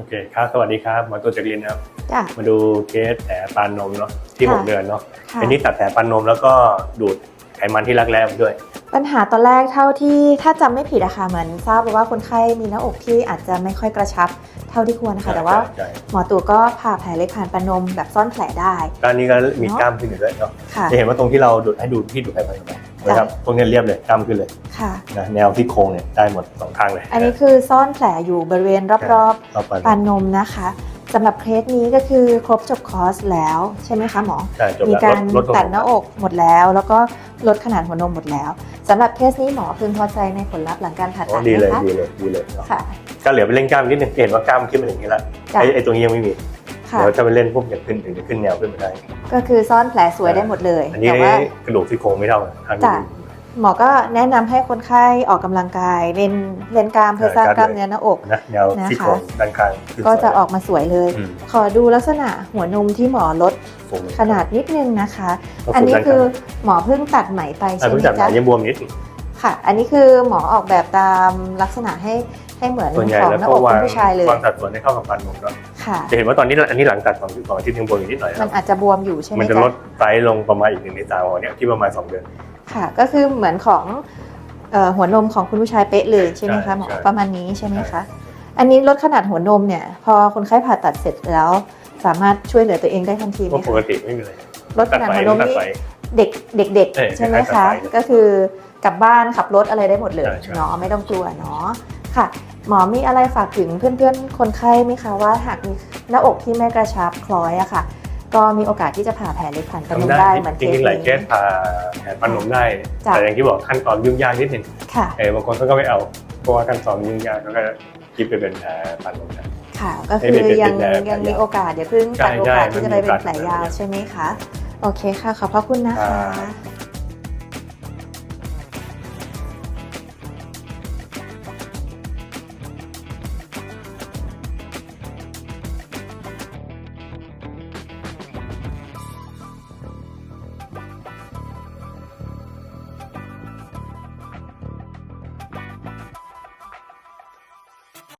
โอเคครับสวัสดีครับหมอตัวจักรินครับ จ้ะ มาดูเคสแผลปานนมเนาะที่ค่ะ6เดือนเนาะค่ะเป็นที่ตัดแผลปานนมแล้วก็ดูดไขมันที่รักแร้ไปด้วย ปัญหาตอนแรกเท่าที่ถ้าจำไม่ผิดอะค่ะเหมือนทราบมาว่าคนไข้มีหน้าอกที่อาจจะไม่ค่อยกระชับเท่าที่ควรนะคะแต่ว่า ใช่หมอตู่ก็ผ่าแผลเล็กผ่านปานนมแบบซ่อนแผลได้ก็อันนี้ก็มีเนอะกล้ามขึ้นอยู่ด้วยเนาะค่ะ จะเห็นว่าตรงที่เราดูดให้ดูดที่ดูดไขมันไป นะครับตรงนี้เรียบเลยกล้ามขึ้นเลยค่ะนะแนวที่โครงเนี่ยได้หมดสองข้างเลย อันนี้คือซ่อนแผลอยู่บริเวณรอบรอบปานๆปานนมนะคะสำหรับเคสนี้ก็คือครบจบคอร์สแล้วใช่ไหมคะหมอใช่จบมีแล้วการลดลดตัดหน้าอกหมดแล้ว แล้วก็ลดขนาดหัวนมหมดแล้วสำหรับเคสนี้หมอพึงพอใจในผลลัพธ์หลังการผ่าโอ้ตัดดีไหมเลยคะดีเลยดีเลยเนาะค่ะก็เหลือไปเล่นกล้ามนิดนึงเห็นว่ากล้ามขึ้นมาอย่างนี้แล้วจ้ะไอ้ไอ้ตรงนี้ยังไม่มี ค่ะเดี๋ยวถ้าไปเล่นปุ๊บจะขึ้นถึงจะขึ้นแนวขึ้นมาได้ ก็คือซ่อนแผลสวยได้หมดเลยอันนี้แต่ว่ากระดูกที่โครงไม่เท่ากันทางนี้ จ้ะ หมอก็แนะนำให้คนไข้ออกกำลังกายเล่นเล่นกล้ามเพื่อสร้างกล้ามเนื้อหน้าอก นะแนวที่โครงด้านข้างขึ้นก็จะสวยออกมาสวยเลย อืมขอดูลักษณะหัวนมที่หมอลดสูงขนาดนิดนึงนะคะ ก็อันนี้ด้าคือข้างหมอเพิ่งตัดไหมไปอะใช่ไหมเพิ่งจับหนาจ๊ะยังบวมนิด ค่ะ อันนี้คือหมอออกแบบตามลักษณะให้ ให้เหมือนส่วนใหญ่ของแล้วหน้าก็อกวาคุงณผู้ชายเลย วางสัดส่วนให้เข้ากับฟันนมเนาะค่ะ จะเห็นว่าตอนนี้อันนี้หลังตัดสองสองอาทิตย์ยังบวมอยู่นิดหน่อยมันนะอาจจะบวมอยู่ใช่ไหมมันจะจ๊ะลดไซส์ลงประมาณอีกหนึ่งในสามของเนี่ยที่ประมาณสองเดือน ค่ะ ก็คือเหมือนของเอ่อหัวนมของคุณผู้ชายเป๊ะเลยใช่ไหมใช่คะหมอใช่ ประมาณนี้ใช่ไหมใช่คะอันนี้ลดขนาดหัวนมเนี่ย พอคนไข้ผ่าตัดเสร็จแล้ว สามารถช่วยเหลือตัวเองได้ทันทีไหเพมราะปคะกติไม่มีอะไรลดขนาดหัวนมตัดนี่ ไฟ เด็กเด็กเออๆใช่ไหมคล้าคะยๆตัดไฟก็คือกลับบ้านขับรถอะไรได้หมดเลยใช่ใช่ เนาะไม่ต้องกลัวเนาะ ค่ะ หมอมีอะไรฝากถึงเพื่อนๆ คนไข้ไหมคะว่าหากมีหน้าอกที่ไม่กระชับคล้อยอะค่ะ ก็มีโอกาสที่จะผ่าแผลเล็กผ่านกระนุมทำได้เหมือนจเคสริงๆหลายเคนี้สผ่าแผลฟันนมได้จ้ะแต่อย่างที่บอกขั้นตอนยุ่งยากนิดนึงค่ะเออบางคนเขาก็ไม่เอาเพราะว่าขั้นตอนยุ่งยากเขาก็คิดไปเป็นแผลฟันนมได้ค่ะก็ไม่คือเป็นยังเป็นแผลยังมียาวโอกาสอย่าเพิ่งใช่ตัดโอกาสใช่ที่จะไปเป็นมันมีโอกาสแผลยาวใช่ไหมคะโอเคค่ะขอบพระคุณนะคะ